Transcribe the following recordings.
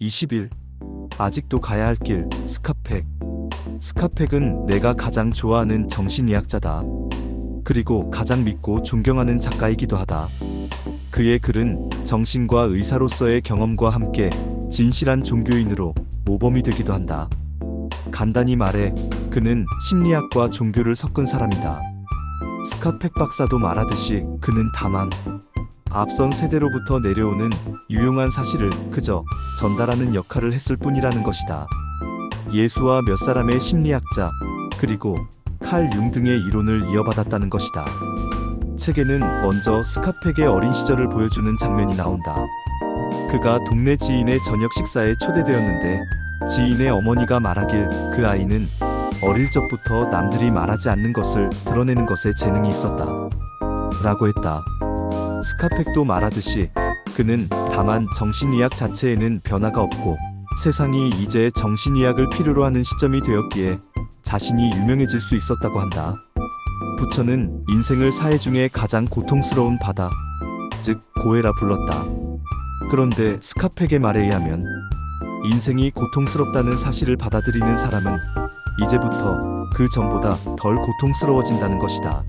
20일. 아직도 가야 할 길, 스카팩. 스카팩은 내가 가장 좋아하는 정신의학자다. 그리고 가장 믿고 존경하는 작가이기도 하다. 그의 글은 정신과 의사로서의 경험과 함께 진실한 종교인으로 모범이 되기도 한다. 간단히 말해 그는 심리학과 종교를 섞은 사람이다. 스카팩 박사도 말하듯이 그는 다만 앞선 세대로부터 내려오는 유용한 사실을 그저 전달하는 역할을 했을 뿐이라는 것이다. 예수와 몇 사람의 심리학자, 그리고 칼 융 등의 이론을 이어받았다는 것이다. 책에는 먼저 스카팩의 어린 시절을 보여주는 장면이 나온다. 그가 동네 지인의 저녁 식사에 초대되었는데 지인의 어머니가 말하길 그 아이는 어릴 적부터 남들이 말하지 않는 것을 드러내는 것에 재능이 있었다. 라고 했다. 스카팩도 말하듯이 그는 다만 정신의학 자체에는 변화가 없고 세상이 이제 정신의학을 필요로 하는 시점이 되었기에 자신이 유명해질 수 있었다고 한다. 부처는 인생을 사회 중에 가장 고통스러운 바다, 즉 고해라 불렀다. 그런데 스카팩의 말에 의하면 인생이 고통스럽다는 사실을 받아들이는 사람은 이제부터 그 전보다 덜 고통스러워진다는 것이다.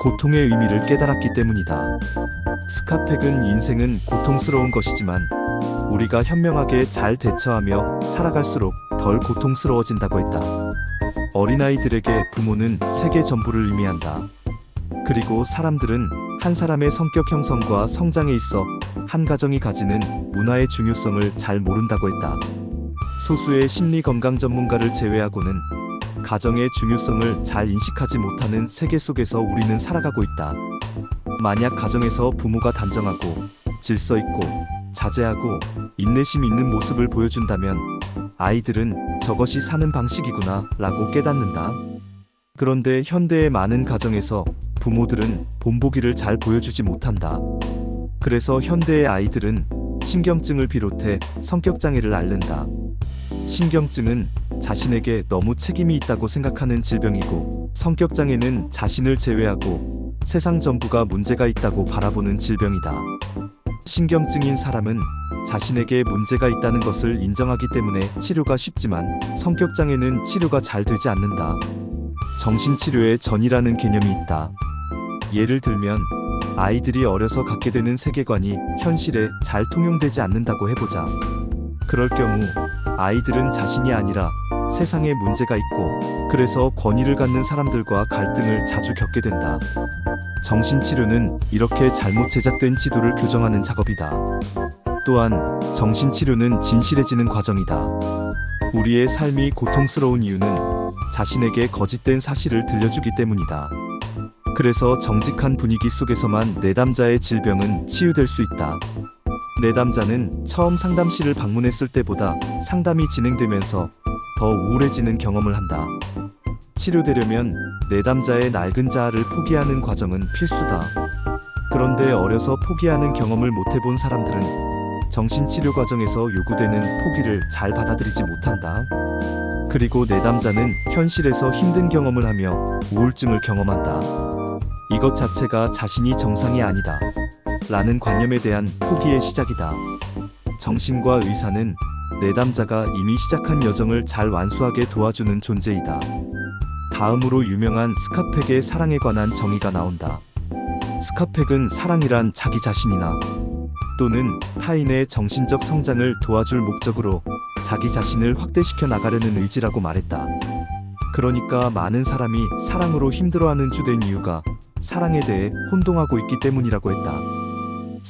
고통의 의미를 깨달았기 때문이다. 스카팩은 인생은 고통스러운 것이지만 우리가 현명하게 잘 대처하며 살아갈수록 덜 고통스러워진다고 했다. 어린아이들에게 부모는 세계 전부를 의미한다. 그리고 사람들은 한 사람의 성격 형성과 성장에 있어 한 가정이 가지는 문화의 중요성을 잘 모른다고 했다. 소수의 심리 건강 전문가를 제외하고는 가정의 중요성을 잘 인식하지 못하는 세계 속에서 우리는 살아가고 있다. 만약 가정에서 부모가 단정하고 질서 있고 자제하고 인내심 있는 모습을 보여준다면 아이들은 저것이 사는 방식이구나 라고 깨닫는다. 그런데 현대의 많은 가정에서 부모들은 본보기를 잘 보여주지 못한다. 그래서 현대의 아이들은 신경증을 비롯해 성격장애를 앓는다. 신경증은 자신에게 너무 책임이 있다고 생각하는 질병이고 성격 장애는 자신을 제외하고 세상 전부가 문제가 있다고 바라보는 질병이다. 신경증인 사람은 자신에게 문제가 있다는 것을 인정하기 때문에 치료가 쉽지만 성격 장애는 치료가 잘 되지 않는다. 정신치료의 전이라는 개념이 있다. 예를 들면 아이들이 어려서 갖게 되는 세계관이 현실에 잘 통용되지 않는다고 해보자. 그럴 경우 아이들은 자신이 아니라 세상에 문제가 있고 그래서 권위를 갖는 사람들과 갈등을 자주 겪게 된다. 정신치료는 이렇게 잘못 제작된 지도를 교정하는 작업이다. 또한 정신치료는 진실해지는 과정이다. 우리의 삶이 고통스러운 이유는 자신에게 거짓된 사실을 들려주기 때문이다. 그래서 정직한 분위기 속에서만 내담자의 질병은 치유될 수 있다. 내담자는 처음 상담실을 방문했을 때보다 상담이 진행되면서 더 우울해지는 경험을 한다. 치료되려면 내담자의 낡은 자아를 포기하는 과정은 필수다. 그런데 어려서 포기하는 경험을 못 해본 사람들은 정신치료 과정에서 요구되는 포기를 잘 받아들이지 못한다. 그리고 내담자는 현실에서 힘든 경험을 하며 우울증을 경험한다. 이것 자체가 자신이 정상이 아니다. 라는 관념에 대한 포기의 시작이다. 정신과 의사는 내담자가 이미 시작한 여정을 잘 완수하게 도와주는 존재이다. 다음으로 유명한 스카팩의 사랑에 관한 정의가 나온다. 스카팩은 사랑이란 자기 자신이나 또는 타인의 정신적 성장을 도와줄 목적으로 자기 자신을 확대시켜 나가려는 의지라고 말했다. 그러니까 많은 사람이 사랑으로 힘들어하는 주된 이유가 사랑에 대해 혼동하고 있기 때문이라고 했다.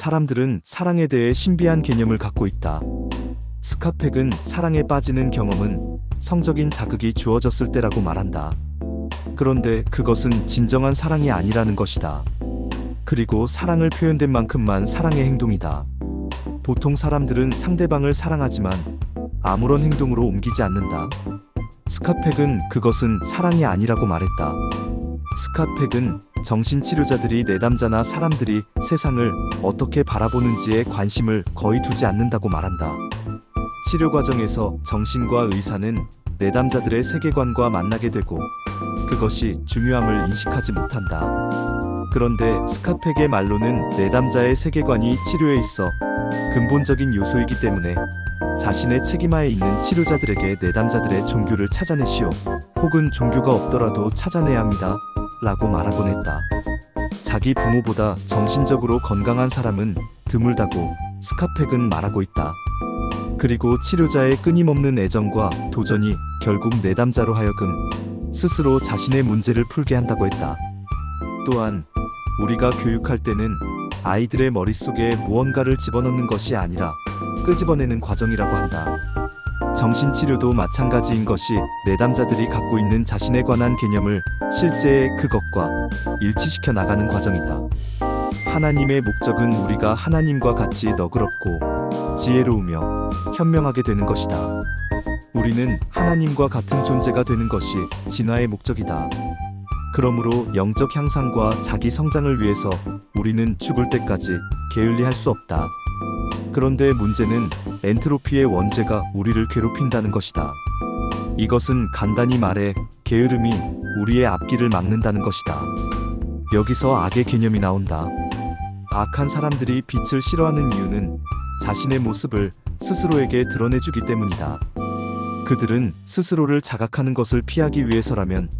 사람들은 사랑에 대해 신비한 개념을 갖고 있다. 스카팩은 사랑에 빠지는 경험은 성적인 자극이 주어졌을 때라고 말한다. 그런데 그것은 진정한 사랑이 아니라는 것이다. 그리고 사랑을 표현된 만큼만 사랑의 행동이다. 보통 사람들은 상대방을 사랑하지만 아무런 행동으로 옮기지 않는다. 스카팩은 그것은 사랑이 아니라고 말했다. 스카팩은 정신치료자들이 내담자나 사람들이 세상을 어떻게 바라보는지에 관심을 거의 두지 않는다고 말한다. 치료 과정에서 정신과 의사는 내담자들의 세계관과 만나게 되고 그것이 중요함을 인식하지 못한다. 그런데 스카팩의 말로는 내담자의 세계관이 치료에 있어 근본적인 요소이기 때문에 자신의 책임하에 있는 치료자들에게 내담자들의 종교를 찾아내시오. 혹은 종교가 없더라도 찾아내야 합니다. 라고 말하곤 했다. 자기 부모보다 정신적으로 건강한 사람은 드물다고 스카펙은 말하고 있다. 그리고 치료자의 끊임없는 애정과 도전이 결국 내담자로 하여금 스스로 자신의 문제를 풀게 한다고 했다. 또한 우리가 교육할 때는 아이들의 머릿속에 무언가를 집어넣는 것이 아니라 끄집어내는 과정이라고 한다. 정신치료도 마찬가지인 것이 내담자들이 갖고 있는 자신에 관한 개념을 실제의 그것과 일치시켜 나가는 과정이다. 하나님의 목적은 우리가 하나님과 같이 너그럽고 지혜로우며 현명하게 되는 것이다. 우리는 하나님과 같은 존재가 되는 것이 진화의 목적이다. 그러므로 영적 향상과 자기 성장을 위해서 우리는 죽을 때까지 게을리 할 수 없다. 그런데 문제는 엔트로피의 원죄가 우리를 괴롭힌다는 것이다. 이것은 간단히 말해 게으름이 우리의 앞길을 막는다는 것이다. 여기서 악의 개념이 나온다. 악한 사람들이 빛을 싫어하는 이유는 자신의 모습을 스스로에게 드러내주기 때문이다. 그들은 스스로를 자각하는 것을 피하기 위해서라면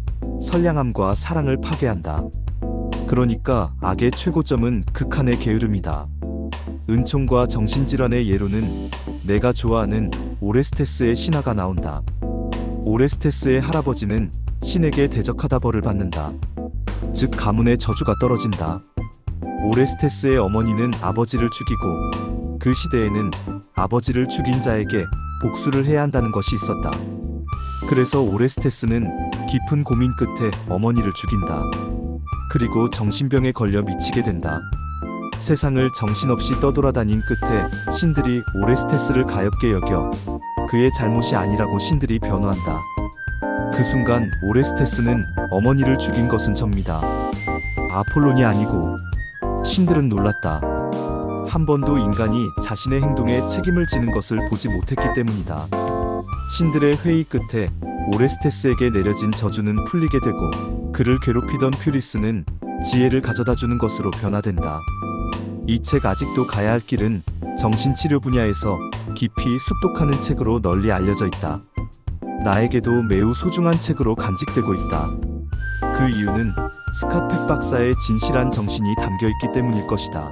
선량함과 사랑을 파괴한다. 그러니까 악의 최고점은 극한의 게으름이다. 은총과 정신질환의 예로는 내가 좋아하는 오레스테스의 신화가 나온다. 오레스테스의 할아버지는 신에게 대적하다 벌을 받는다. 즉 가문의 저주가 떨어진다. 오레스테스의 어머니는 아버지를 죽이고 그 시대에는 아버지를 죽인 자에게 복수를 해야 한다는 것이 있었다. 그래서 오레스테스는 깊은 고민 끝에 어머니를 죽인다. 그리고 정신병에 걸려 미치게 된다. 세상을 정신없이 떠돌아다닌 끝에 신들이 오레스테스를 가엽게 여겨 그의 잘못이 아니라고 신들이 변호한다. 그 순간 오레스테스는 어머니를 죽인 것은 접니다. 아폴론이 아니고 신들은 놀랐다. 한 번도 인간이 자신의 행동에 책임을 지는 것을 보지 못했기 때문이다. 신들의 회의 끝에 오레스테스에게 내려진 저주는 풀리게 되고 그를 괴롭히던 퓨리스는 지혜를 가져다 주는 것으로 변화된다. 이 책 아직도 가야 할 길은 정신치료 분야에서 깊이 습독하는 책으로 널리 알려져 있다. 나에게도 매우 소중한 책으로 간직되고 있다. 그 이유는 스카펙 박사의 진실한 정신이 담겨 있기 때문일 것이다.